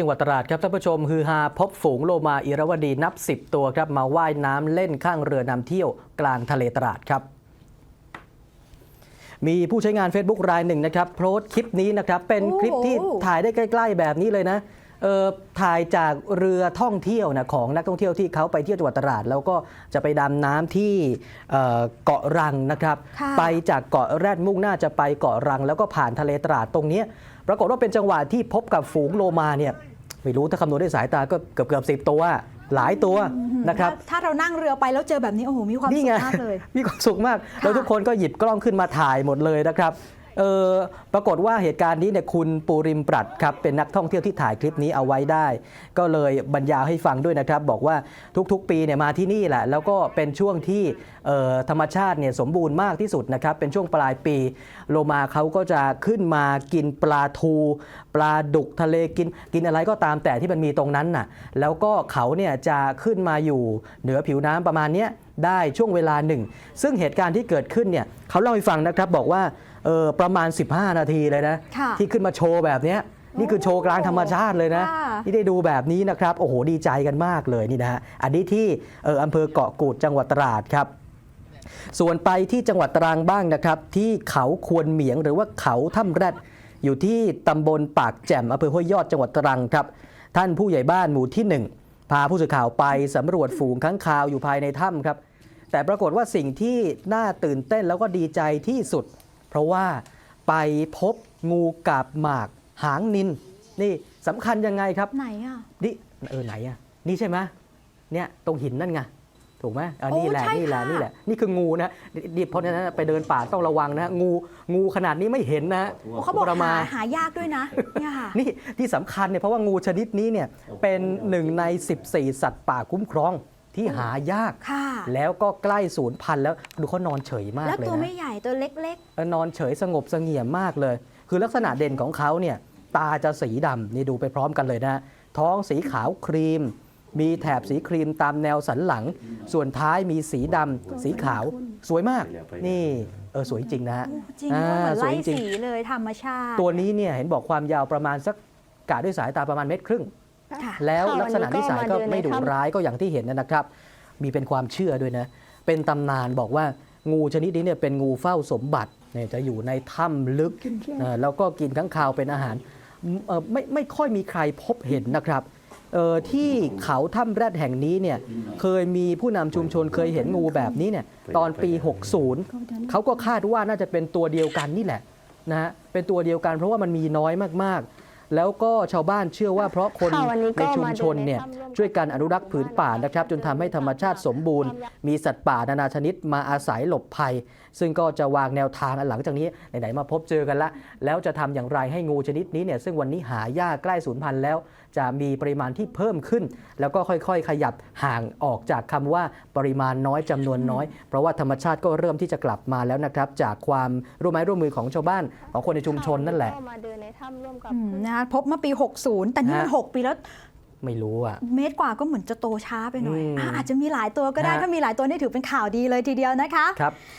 จังหวัดตราดครับท่านผู้ชมฮือฮาพบฝูงโลมาอิรวดีนับ 10 ตัวครับมาว่ายน้ำเล่นข้างเรือนำเที่ยวกลางทะเลตราดครับ มีผู้ใช้งาน Facebook รายหนึ่งนะครับโพสต์คลิปนี้นะครับ เป็นคลิปที่ถ่ายได้ใกล้ ๆ แบบนี้เลยนะเออ ถ่ายจากเรือท่องเที่ยวนะของนักท่องเที่ยวที่เขาไปเที่ยวจังหวัดตราด แล้วก็จะไปดำน้ำที่เอ่อเกาะรังนะครับค่ะไปจากเกาะแรดมุ่งหน้าจะไปเกาะรัง แล้วก็ผ่านทะเลตราดตรงเนี้ยปรากฏว่าเป็นจังหวะที่พบกับฝูงโลมาเนี่ยไม่รู้ถ้าคำนวณด้วยสายตาก็เกือบเกือบสิบตัวหลายตัวนะครับถ้าถ้าเรานั่งเรือไปแล้วเจอแบบนี้โอ้โหมีความนี่สุไงขมากเลย มีความสุขมาก แล้วทุกคนก็หยิบกล้องขึ้นมาถ่ายหมดเลยนะครับ เออปรากฏว่าเหตุการณ์นี้เนี่ยคุณปูริมปรัดครับเป็นนักท่องเที่ยวที่ถ่ายคลิปนี้เอาไว้ได้ ก็เลยบรรยายให้ฟังด้วยนะครับ บอกว่าทุกๆ ปีเนี่ยมาที่นี่แหละ แล้วก็เป็นช่วงที่ออธรรมชาติเนี่ยสมบูรณ์มากที่สุดนะครับ เป็นช่วงปลายปีโลมาเขาก็จะขึ้นมากินปลาทู ปลาดุกทะเลกินกินอะไรก็ตามแต่ที่มันมีตรงนั้นน่ะแล้วก็เขาเนี่ยจะขึ้นมาอยู่เหนือผิวน้ำประมาณเนี้ย ได้ช่วงเวลาหนึ่ง ซึ่งเหตุการณ์ที่เกิดขึ้นเนี่ยเขาเล่าให้ฟังนะครับบอกว่าเออประมาณ 15 นาทีเลยนะค่ะที่ขึ้นมาโชว์แบบเนี้ยนี่คือโชว์กลางธรรมชาติเลยนะค่ะที่ได้ดูแบบนี้นะครับ โอ้โหดีใจกันมากเลยนี่นะฮะอันนี้ที่เอออำเภอเกาะกูดจังหวัดตราดครับส่วนไปที่จังหวัดตรังบ้างนะครับ ที่เขาควรเหมียงหรือว่าเขาถ้ำแรดอยู่ที่ตำบลปากแจ่มอำเภอห้วยยอดจังหวัดตรังครับ ท่านผู้ใหญ่บ้านหมู่ที่หนึ่ง พาผู้สื่อข่าวไปสำรวจฝูงค้างคาวอยู่ภายในถ้ำครับ แต่ปรากฏว่าสิ่งที่น่าตื่นเต้นแล้วก็ดีใจที่สุด เพราะว่าไปพบงูกาบหมากหางนิน นี่สำคัญยังไงครับ ไหนอะ นี่เออไหนอะ นี่ใช่ไหมเนี่ยตรงหินนั่นไง ถูกไหมเออโอ้นี่แหละใช่นี่แหละค่ะนี่แหละนี่คืองูนะดิบเพราะฉะนั้นไปเดินป่าต้องระวังนะงูงูขนาดนี้ไม่เห็นนะโอ้เขาบอกประหามาณหายากด้วยนะเนี่ยค่ะนี่ที่สำคัญเนี่ยเพราะว่างูชนิดนี้เนี่ยเป็นหนึ่งใน 14 สัตว์ป่าคุ้มครองที่หายากค่ะแล้วก็ใกล้สูญพันธุ์แล้วดูเขานอนเฉยมากแล้วเลยตัวนะไม่ใหญ่ตัวเล็กเออนอนเฉยสงบเสงี่ยมมากเลย คือลักษณะเด่นของเขาเนี่ยตาจะสีดำนี่ดูไปพร้อมกันเลยนะ ท้องสีขาวครีม มีแถบสีครีมตามแนวสันหลัง ส่วนท้ายมีสีดำสีขาวสวยมาก นี่เออสวยจริงนะฮะๆจริงอ่าว่าเหมือนสวยไล่จริงสีเลยธรรมชาติ ตัวนี้เนี่ยเห็นบอกความยาวประมาณสักกะด้วยสายตาประมาณเมตรครึ่งค่ะแล้วค่ะลักษณะนิสัยก็วันนี้ก็มาไม่ดุเดินในถ้ำร้ายก็อย่างที่เห็นนะครับ มีเป็นความเชื่อด้วยนะ เป็นตำนานบอกว่างูชนิดนี้เนี่ยเป็นงูเฝ้าสมบัติเนี่ยจะอยู่ในถ้ำลึกนะแล้วก็กินข้างคาวเป็นอาหารเอ่อไม่ไม่ค่อยมีใครพบเห็นนะครับเอ่อ ที่เขาถ้ำแรดแห่งนี้เนี่ยเคยมีผู้นำชุมชนเคยเห็นงูแบบนี้เนี่ยตอนปี 60 เขาก็คาดว่าน่าจะเป็นตัวเดียวกันนี่แหละนะฮะเป็นตัวเดียวกันเพราะว่ามันมีน้อยมากๆแล้วก็ชาวบ้านเชื่อว่าเพราะคนค่ะวันนี้ก็ในชุมชนเนี่ยมาเดินในถ้ำร่วมกันช่วยกันอนุรักษ์ผืนป่านะครับ จนทำให้ธรรมชาติสมบูรณ์ มีสัตว์ป่านานาชนิดมาอาศัยหลบภัย ซึ่งก็จะวางแนวทางอันหลังจากนี้ไหนๆมาพบเจอกันละแล้วจะทำอย่างไรให้งูชนิดนี้เนี่ยซึ่งวันนี้หายากใกล้สูญพันธุ์แล้ว จะมีปริมาณที่เพิ่มขึ้น แล้วก็ค่อยๆ ขยับห่างออกจากคำว่าปริมาณน้อยจำนวนน้อย เพราะว่าธรรมชาติก็เริ่มที่จะกลับมาแล้วนะครับ จากความร่วมไม้ร่วมมือของชาวบ้านของคนในชุมชนนั่นแหละก็มาเดินในถ้ำร่วมกับอืมนะคะพบเมื่อปี 60 แต่นี่มันฮะ6ปีแล้วไม่รู้อะเมตรกว่าก็เหมือนจะโตช้าไปหน่อยอืมอะอาจจะมีหลายตัวก็ได้ฮะถ้ามีหลายตัวนี่ถือเป็นข่าวดีเลยทีเดียวนะคะครับ